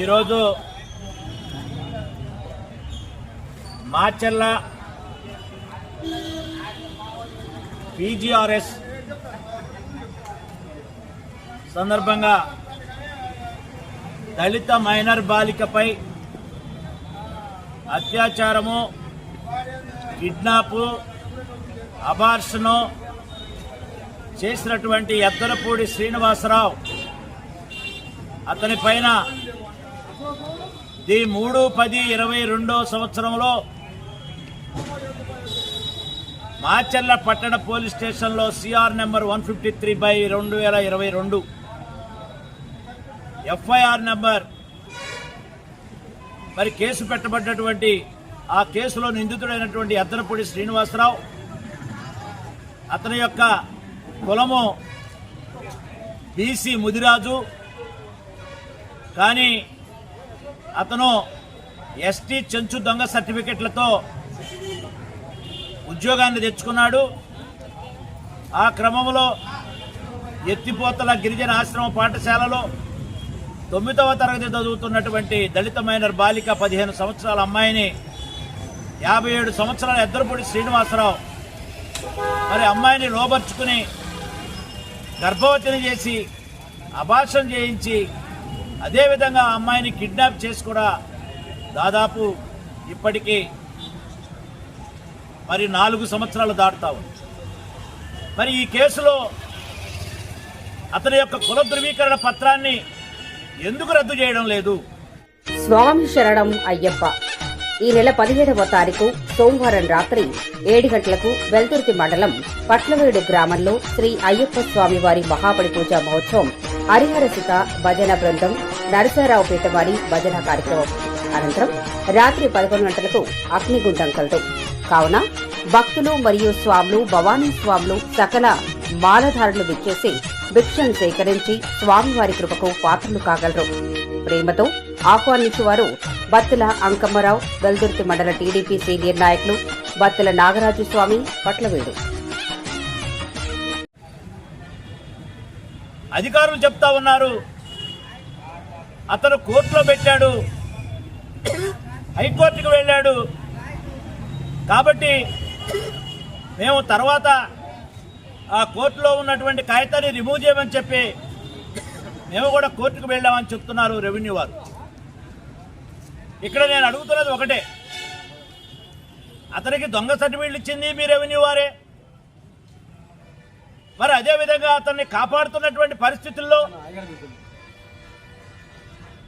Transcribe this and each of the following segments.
ఈరోజు మాచెల్ల పీజీఆర్ఎస్ సందర్భంగా దళిత మైనర్ బాలికపై అత్యాచారము కిడ్నాపు అబార్షను చేసినటువంటి ఎద్దరపూడి శ్రీనివాసరావు. అతని పైన ది మూడు పది ఇరవై రెండో సంవత్సరంలో మాచర్ల పట్టణ పోలీస్ స్టేషన్లో CR number one fifty three by రెండు వేల ఇరవై రెండు. FIR number. మరి కేసు పెట్టబడ్డటువంటి ఆ కేసులో నిందితుడైనటువంటి ఎద్దనపూడి శ్రీనివాసరావు అతని యొక్క కులము బీసీ ముదిరాజు కానీ అతను ఎస్టీ చెంచు దొంగ సర్టిఫికెట్లతో ఉద్యోగాన్ని తెచ్చుకున్నాడు. ఆ క్రమంలో ఎత్తిపోతల గిరిజన ఆశ్రమ పాఠశాలలో తొమ్మిదవ తరగతి చదువుతున్నటువంటి దళిత మైనర్ బాలిక పదిహేను సంవత్సరాల అమ్మాయిని యాభై ఏడు సంవత్సరాల ఎద్దరపూడి శ్రీనివాసరావు మరి అమ్మాయిని లోబర్చుకుని గర్భవతిని చేసి అభాషణ చేయించి అదేవిధంగా ఆ అమ్మాయిని కిడ్నాప్ చేసి కూడా దాదాపు ఇప్పటికీ మరి నాలుగు సంవత్సరాలు దాటుతావు మరి ఈ కేసులో అతని యొక్క కుల ధృవీకరణ పత్రాన్ని ఎందుకు రద్దు చేయడం లేదు? స్వామి శరణం అయ్యప్ప. ఈ నెల పదిహేడవ తారీఖు సోమవారం రాత్రి ఏడు గంటలకు వెల్దుర్తి మండలం పట్లవేడు గ్రామంలో శ్రీ అయ్యప్ప స్వామి వారి మహాబలి పూజా మహోత్సవం హరిహరసిత భజన బృందం నరసారావుపేట వారి భజన కార్యక్రమం. అనంతరం రాత్రి పదకొండు గంటలకు అగ్నిగుండం కలదు కావున భక్తులు మరియు స్వాములు భవానీ స్వాములు సకల మాలధారులు విచ్చేసి భిక్షను సేకరించి స్వామివారి కృపకు పాత్రలు కాగలరు. ప్రేమతో ఆహ్వానించేవారు బత్తుల అంకమ్మరావు వెల్దుర్తి మండల టీడీపీ సీనియర్ నాయకులు బత్తుల నాగరాజు స్వామి పట్లవేడు. అధికారులు చెప్తా ఉన్నారు అతను కోర్టులో పెట్టాడు. హైకోర్టుకు వెళ్ళాడు. కాబట్టి మేము తర్వాత ఆ కోర్టులో ఉన్నటువంటి కాగితాన్ని రిమూవ్ చేయమని చెప్పి మేము కూడా కోర్టుకు వెళ్ళామని చెప్తున్నారు రెవెన్యూ వారు. ఇక్కడ నేను అడుగుతున్నది ఒకటే. అతనికి దొంగ సర్టిఫికెట్లు ఇచ్చింది మీ రెవెన్యూ వారే. మరి అదే విధంగా అతన్ని కాపాడుతున్నటువంటి పరిస్థితుల్లో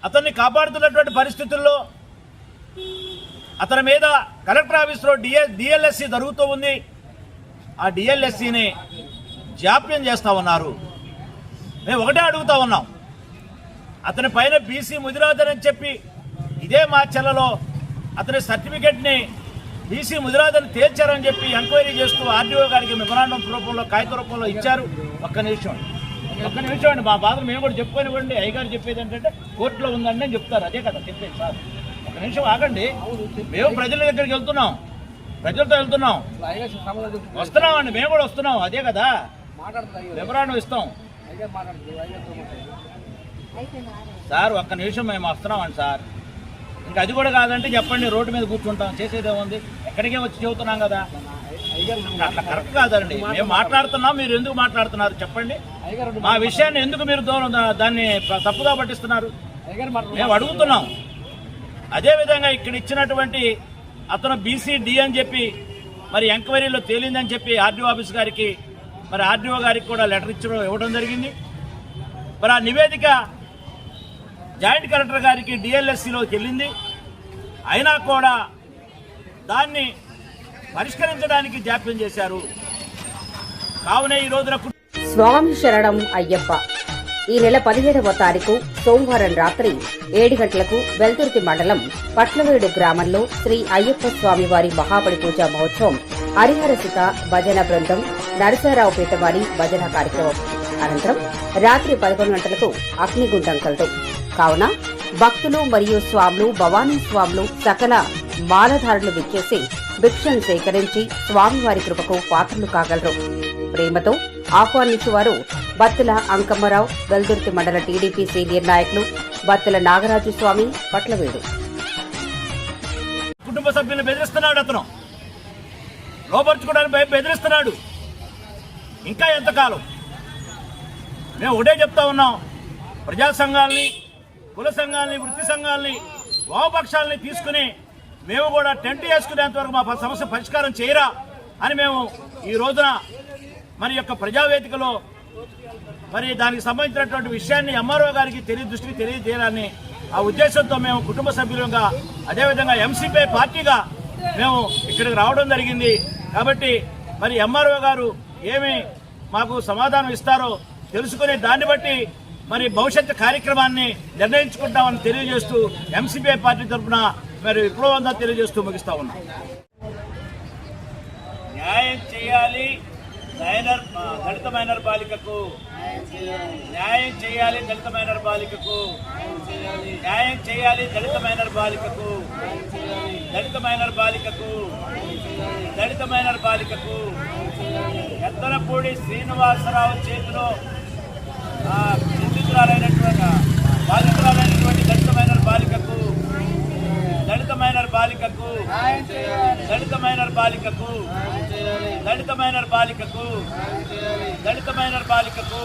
అతన్ని కాపాడుతున్నటువంటి పరిస్థితుల్లో అతని మీద కలెక్టర్ ఆఫీస్లో డిఎ డిఎల్ఎస్సి జరుగుతూ ఉంది. ఆ డిఎల్ఎస్సిని జాప్యం చేస్తా ఉన్నారు. మేము ఒకటే అడుగుతా ఉన్నాం. అతని పైన బీసీ ముదిరాజని చెప్పి ఇదే మా చెల్లలో అతని సర్టిఫికెట్ని బీసీ ముదిరాజని తేల్చారని చెప్పి ఎంక్వైరీ చేస్తూ ఆర్డీఓ గారికి మెమరాండం రూపంలో కాగిత రూపంలో ఇచ్చారు. ఒక్క నిమిషం. ఒక్క నిమిషం అండి మా బాధలు మేము కూడా చెప్పుకోనివ్వండి అయ్యగారు చెప్పేది ఏంటంటే కోర్టులో ఉందండి అని చెప్తారు. అదే కదా చెప్పేది సార్. ఒక నిమిషం ఆగండి. మేము ప్రజల దగ్గరికి వెళ్తున్నాం. ప్రజలతో వెళ్తున్నాం. వస్తున్నామండి మేము కూడా వస్తున్నాం. అదే కదా. మెమరాండం ఇస్తాం. సార్ ఒక్క నిమిషం మేము వస్తున్నామండి సార్. ఇంకా అది కూడా కాదంటే చెప్పండి రోడ్డు మీద కూర్చుంటాం. చేసేదేముంది? ఎక్కడికే వచ్చి చెబుతున్నాం కదా. అట్లా కరెక్ట్ కాదండి. మేము మాట్లాడుతున్నాం మీరు ఎందుకు మాట్లాడుతున్నారు చెప్పండి. మా విషయాన్ని ఎందుకు మీరు దాన్ని తప్పుగా పట్టిస్తున్నారు? మేము అడుగుతున్నాం. అదేవిధంగా ఇక్కడ ఇచ్చినటువంటి అతను బీసీడీ అని చెప్పి మరి ఎంక్వైరీలో తేలిందని చెప్పి ఆర్డీఓ ఆఫీస్ గారికి మరి ఆర్డీఓ గారికి కూడా లెటర్ ఇచ్చడం ఇవ్వడం జరిగింది. మరి ఆ నివేదిక జాయింట్ కలెక్టర్ గారికి డిఎల్ఎస్సిలోకి వెళ్ళింది అయినా కూడా దాన్ని పరిష్కరించడానికి జాప్యం చేశారు. కావున ఈ రోజున స్వామి శరణం అయ్యప్ప. ఈ నెల పదిహేడవ తారీఖు సోమవారం రాత్రి ఏడు గంటలకు వెల్తుర్తి మండలం పట్లవేడు గ్రామంలో శ్రీ అయ్యప్ప స్వామి వారి మహాబలి పూజ మహోత్సవం హరిహరసిత భజన బృందం నరసారావుపేట వారి భజన కార్యక్రమం. అనంతరం రాత్రి పదకొండు గంటలకు అగ్నిగుండం కలదు. కావున భక్తులు మరియు స్వాములు భవానీ స్వాములు సకల మాలధారులు విచ్చేసి భిక్షను సేకరించి స్వామివారి కృపకు పాత్రలు కాగలరు. ప్రేమతో ఆహ్వానించువారు బత్తుల అంకమ్మరావు వెల్దుర్తి మండల టీడీపీ సీనియర్ నాయకులు బత్తుల నాగరాజు స్వామి పట్లవేడు. కుటుంబ సభ్యులను బెదిరిస్తున్నాడు అతను. లోపరుచుకోవడానికి బెదిరిస్తున్నాడు. ఇంకా ఎంతకాలం? మేము ఒకటే చెప్తా ఉన్నాం. ప్రజా సంఘాలని కుల సంఘాలని వృత్తి సంఘాలని వామపక్షాలని తీసుకుని మేము కూడా టెంట్ వేసుకునేంత వరకు మా సమస్య పరిష్కారం చేయరా అని మేము ఈ రోజున మరి యొక్క ప్రజావేదికలో మరి దానికి సంబంధించినటువంటి విషయాన్ని ఎంఆర్ఓ గారికి తెలియ దృష్టికి తెలియజేయాలని ఆ ఉద్దేశంతో మేము కుటుంబ సభ్యులుగా అదేవిధంగా ఎంసీపీ పార్టీగా మేము ఇక్కడికి రావడం జరిగింది. కాబట్టి మరి ఎంఆర్ఓ గారు ఏమి మాకు సమాధానం ఇస్తారో తెలుసుకుని దాన్ని బట్టి మరి భవిష్యత్తు కార్యక్రమాన్ని నిర్ణయించుకుంటామని తెలియజేస్తూ ఎంసీపీ పార్టీ తరఫున మరి విప్లవంగా తెలియజేస్తూ ముగిస్తా ఉన్నా. న్యాయం చేయాలి. మైనర్ దళిత మైనర్ బాలికకు న్యాయం చేయాలి దళిత మైనర్ బాలికకు న్యాయం చేయాలి దళిత మైనర్ బాలికకు దళిత మైనర్ బాలికకు దళిత మైనర్ బాలికకు ఎత్తనపూడి శ్రీనివాసరావు చేతిలో నిందితురాలైనటువంటి బాధితురాలైనటువంటి దళిత మైనర్ బాలికకు బాలికకు దళిత మైనర్ బాలికకు దళిత మైనర్ బాలికకు దళిత మైనర్ బాలికకు